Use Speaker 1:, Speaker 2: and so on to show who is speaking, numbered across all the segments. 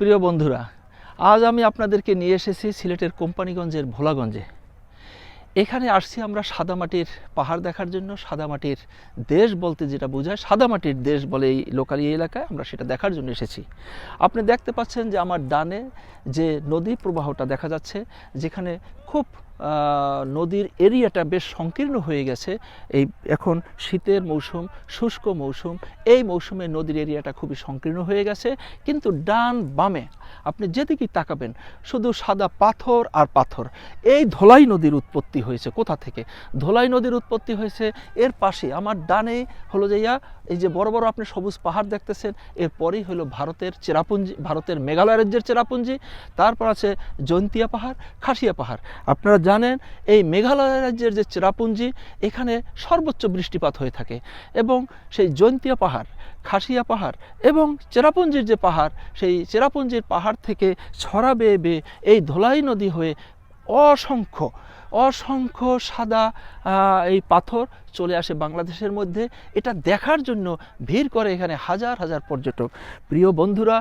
Speaker 1: প্রিয় বন্ধুরা, আজ আমি আপনাদেরকে নিয়ে এসেছি সিলেটের কোম্পানিগঞ্জের ভোলাগঞ্জে। এখানে আসছি আমরা সাদামাটির পাহাড় দেখার জন্য, সাদামাটির দেশ বলতে যেটা বোঝায়, সাদামাটির দেশ বলে এই লোকালি এলাকায় আমরা সেটা দেখার জন্য এসেছি। আপনি দেখতে পাচ্ছেন যে আমার ডানে যে নদী প্রবাহটা দেখা যাচ্ছে, যেখানে খুব নদীর এরিয়াটা বেশ সংকীর্ণ হয়ে গেছে। এই এখন শীতের মৌসুম, শুষ্ক মৌসুম, এই মৌসুমে নদীর এরিয়াটা খুবই সংকীর্ণ হয়ে গেছে। কিন্তু ডান বামে আপনি যেদিকেই তাকাবেন, শুধু সাদা পাথর আর পাথর। এই ধলাই নদীর উৎপত্তি হয়েছে কোথা থেকে? ধলাই নদীর উৎপত্তি হয়েছে এর পাশে আমার ডানে হলো যে ইয়া, এই যে বড় বড় আপনি সবুজ পাহাড় দেখতেছেন এরপরেই হলো ভারতের চেরাপুঞ্জি, ভারতের মেঘালয় রাজ্যের চেরাপুঞ্জি, তারপর আছে জৈন্তিয়া পাহাড়, খাসিয়া পাহাড়। আপনারা জানেন, এই মেঘালয় রাজ্যের যে চেরাপুঞ্জি, এখানে সর্বোচ্চ বৃষ্টিপাত হয়ে থাকে এবং সেই জৈন্তিয়া পাহাড়, খাসিয়া পাহাড় এবং চেরাপুঞ্জির যে পাহাড়, সেই চেরাপুঞ্জির পাহাড় থেকে ছড়া বেয়ে বেয়ে এই ধোলাই নদী হয়ে অসংখ্য অসংখ্য সাদা এই পাথর চলে আসে বাংলাদেশের মধ্যে। এটা দেখার জন্য ভিড় করে এখানে হাজার হাজার পর্যটক। প্রিয় বন্ধুরা,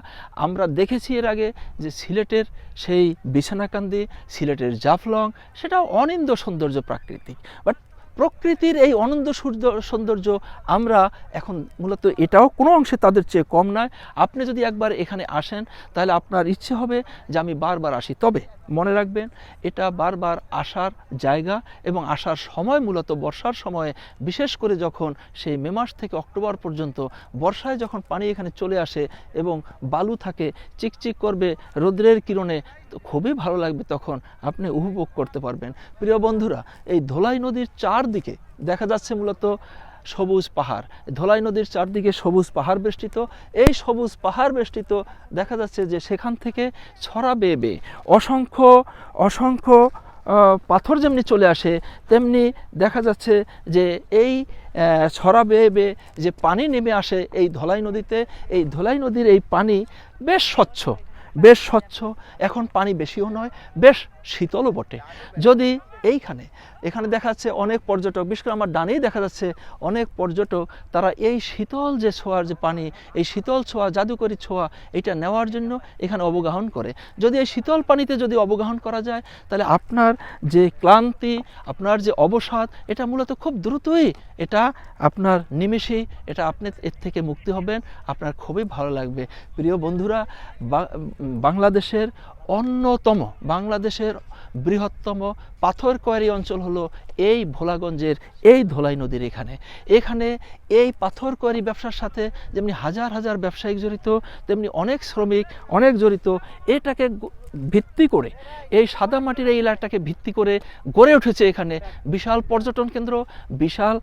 Speaker 1: আমরা দেখেছি এর আগে যে সিলেটের সেই বিছানাকান্দি, সিলেটের জাফলং সেটা অনিন্দ সৌন্দর্য প্রাকৃতিক। বাট প্রকৃতির এই অনন্ত সৌন্দর্য আমরা এখন মূলত এটাও কোনো অংশে তাদের চেয়ে কম নয়। আপনি যদি একবার এখানে আসেন, তাহলে আপনার ইচ্ছে হবে যে আমি বারবার আসি। তবে মনে রাখবেন, এটা বারবার আসার জায়গা এবং আসার সময় মূলত বর্ষার সময়ে, বিশেষ করে যখন সেই মে মাস থেকে অক্টোবর পর্যন্ত বর্ষায় যখন পানি এখানে চলে আসে এবং বালু থাকে, চিকচিক করবে রৌদ্রের কিরণে তো খুবই ভালো লাগবে তখন আপনি উপভোগ করতে পারবেন। প্রিয় বন্ধুরা, এই ধোলাই নদীর চারদিকে দেখা যাচ্ছে মূলত সবুজ পাহাড়। ধোলাই নদীর চারদিকে সবুজ পাহাড় বেষ্টিত। এই সবুজ পাহাড় বেষ্টিত দেখা যাচ্ছে যে সেখান থেকে ছড়া বেয়ে বেয়ে অসংখ্য অসংখ্য পাথর যেমনি চলে আসে, তেমনি দেখা যাচ্ছে যে এই ছড়া বেয়ে বেয়ে যে পানি নেমে আসে এই ধলাই নদীতে, এই ধলাই নদীর এই পানি বেশ স্বচ্ছ। বেশ স্বচ্ছ এখন পানি বেশিও নয় বেশ শীতলও বটে। যদি এইখানে, এখানে দেখা যাচ্ছে অনেক পর্যটক, বিশেষ করে আমার ডানেই দেখা যাচ্ছে অনেক পর্যটক, তারা এই শীতল যে ছোঁয়ার যে পানি, এই শীতল ছোঁয়া, জাদুকরী ছোঁয়া, এটা নেওয়ার জন্য এখানে অবগাহন করে। যদি এই শীতল পানিতে যদি অবগাহন করা যায়, তাহলে আপনার যে ক্লান্তি, আপনার যে অবসাদ, এটা মূলত খুব দ্রুতই এটা আপনার নিমেষেই এটা আপনি এর থেকে মুক্তি হবেন। আপনার খুবই ভালো লাগবে। প্রিয় বন্ধুরা বাংলাদেশের অন্যতম, বাংলাদেশের বৃহত্তম পাথর কোয়ারি অঞ্চল হলো এই ভোলাগঞ্জের এই ধোলাই নদীর এখানে। এখানে এই পাথর কোয়ারি ব্যবসার সাথে যেমনি হাজার হাজার ব্যবসায়িক জড়িত, তেমনি অনেক শ্রমিক, অনেক জড়িত, এটাকে ভিত্তি করে, এই সাদা মাটির এই এলাকাটাকে ভিত্তি করে গড়ে উঠেছে এখানে বিশাল পর্যটন কেন্দ্র, বিশাল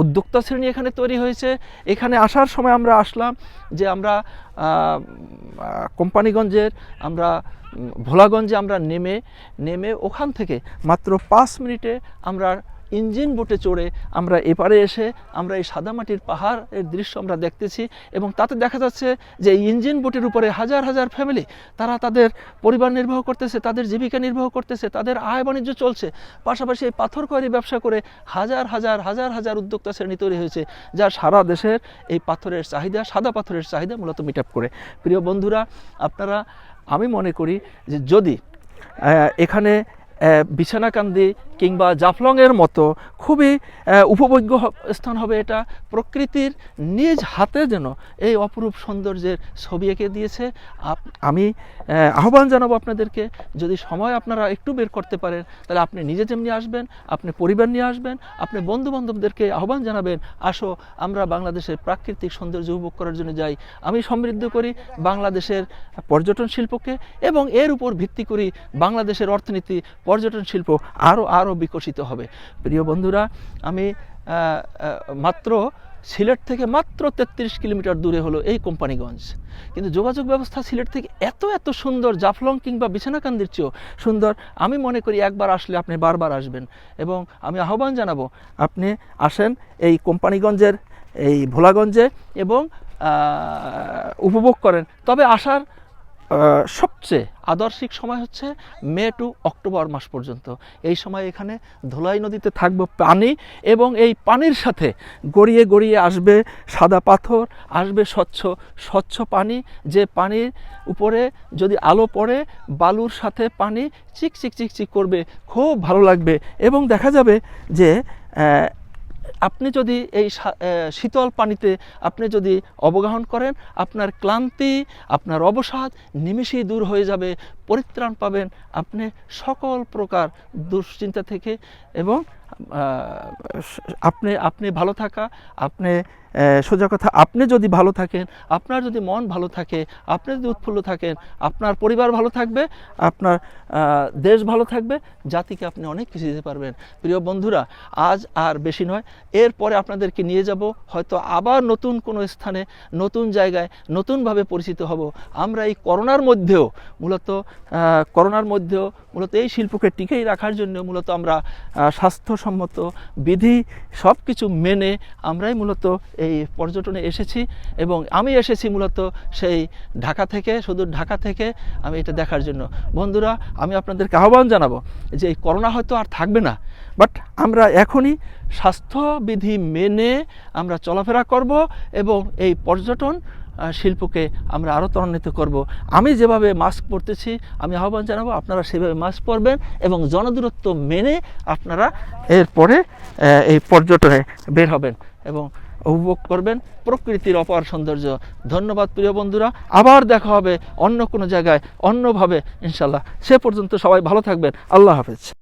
Speaker 1: উদ্যোক্তা শ্রেণি এখানে তৈরি হয়েছে। এখানে আসার সময় আমরা আসলাম যে আমরা কোম্পানিগঞ্জের, আমরা, ভোলাগঞ্জে আমরা নেমে নেমে ওখান থেকে মাত্র পাঁচ মিনিটে আমরা ইঞ্জিন বোটে চড়ে আমরা এপারে এসে আমরা এই সাদামাটির পাহাড়ের দৃশ্য আমরা দেখতেছি এবং তাতে দেখা যাচ্ছে যে এই ইঞ্জিন বোটের উপরে হাজার হাজার ফ্যামিলি, তারা তাদের পরিবার নির্বাহ করতেছে, তাদের জীবিকা নির্বাহ করতেছে, তাদের আয় বাণিজ্য চলছে। পাশাপাশি এই পাথর কোয়ারি ব্যবসা করে হাজার হাজার হাজার হাজার উদ্যোক্তা শ্রেণি তৈরি হয়েছে, যা সারা দেশের এই পাথরের চাহিদা, সাদা পাথরের চাহিদা মূলত মিট করে। প্রিয় বন্ধুরা, আপনারা, আমি মনে করি যে যদি এখানে বিছানাকান্দি কিংবা জাফলংয়ের মতো খুবই উপভোগ্য স্থান হবে এটা। প্রকৃতির নিজ হাতে যেন এই অপরূপ সৌন্দর্যের ছবি এঁকে দিয়েছে। আমি আহ্বান জানাব আপনাদেরকে, যদি সময় আপনারা একটু বের করতে পারেন, তাহলে আপনি নিজে যেমনি আসবেন, আপনি পরিবার নিয়ে আসবেন, আপনি বন্ধু বান্ধবদেরকে আহ্বান জানাবেন, আসো, আমরা বাংলাদেশের প্রাকৃতিক সৌন্দর্য উপভোগ করার জন্য যাই। আমি সমৃদ্ধ করি বাংলাদেশের পর্যটন শিল্পকে এবং এর উপর ভিত্তি করি বাংলাদেশের অর্থনীতি পর্যটন শিল্প আরও আরও বিকশিত হবে। প্রিয় বন্ধুরা, আমি মাত্র সিলেট থেকে মাত্র তেত্রিশ কিলোমিটার দূরে হলো এই কোম্পানিগঞ্জ। কিন্তু যোগাযোগ ব্যবস্থা সিলেট থেকে এত এত সুন্দর জাফলং কিংবা বিছানাকান্দির চেয়েও সুন্দর, আমি মনে করি একবার আসলে আপনি বারবার আসবেন। এবং আমি আহ্বান জানাব, আপনি আসেন এই কোম্পানিগঞ্জের, এই ভোলাগঞ্জে এবং উপভোগ করেন। তবে আসার সবচেয়ে আদর্শিক সময় হচ্ছে মে টু অক্টোবর মাস পর্যন্ত। এই সময় এখানে ধুলাই নদীতে থাকবে পানি এবং এই পানির সাথে গড়িয়ে গড়িয়ে আসবে সাদা পাথর, আসবে স্বচ্ছ স্বচ্ছ পানি। যে পানির উপরে যদি আলো পড়ে, বালুর সাথে পানি চিক চিক চিক চিক করবে, খুব ভালো লাগবে। এবং দেখা যাবে যে আপনি যদি এই শীতল পানিতে আপনি যদি অবগাহন করেন, আপনার ক্লান্তি, আপনার অবসাদ নিমিষেই দূর হয়ে যাবে, পরিত্রাণ পাবেন আপনি সকল প্রকার দুশ্চিন্তা থেকে এবং আপনি আপনি ভালো থাকা আপনি সোজা কথা আপনি যদি ভালো থাকেন আপনার যদি মন ভালো থাকে আপনি যদি উৎফুল্ল থাকেন আপনার পরিবার ভালো থাকবে আপনার দেশ ভালো থাকবে জাতিকে আপনি অনেক কিছু দিতে পারবেন। প্রিয় বন্ধুরা আজ আর বেশি নয় এরপরে আপনাদেরকে নিয়ে যাব হয়তো আবার নতুন কোনো স্থানে নতুন জায়গায় নতুনভাবে পরিচিত হব। আমরা এই করোনার মধ্যেও মূলত করোনার মধ্যেও মূলত এই শিল্পকে টিকেই রাখার জন্য মূলত আমরা আহ, স্বাস্থ্যসম্মত বিধি সব কিছু মেনে আমরাই মূলত এই পর্যটনে এসেছি এবং আমি এসেছি মূলত সেই ঢাকা থেকে, শুধু ঢাকা থেকে আমি এটা দেখার জন্য। বন্ধুরা, আমি আপনাদেরকে আহ্বান জানাব যে এই করোনা হয়তো আর থাকবে না, বাট আমরা এখনই স্বাস্থ্যবিধি মেনে আমরা চলাফেরা করব এবং এই পর্যটন শিল্পকে আমরা আরও ত্বরান্বিত করব। আমি যেভাবে মাস্ক পরতেছি, আমি আহ্বান জানাব, আপনারা সেভাবে মাস্ক পরবেন এবং জনদূরত্ব মেনে আপনারা এরপরে এই পর্যটনে বের হবেন এবং উপভোগ করবেন প্রকৃতির অপার সৌন্দর্য। ধন্যবাদ প্রিয় বন্ধুরা, আবার দেখা হবে অন্য কোনো জায়গায় অন্যভাবে ইনশাল্লাহ সে পর্যন্ত সবাই ভালো থাকবেন। আল্লাহ হাফেজ।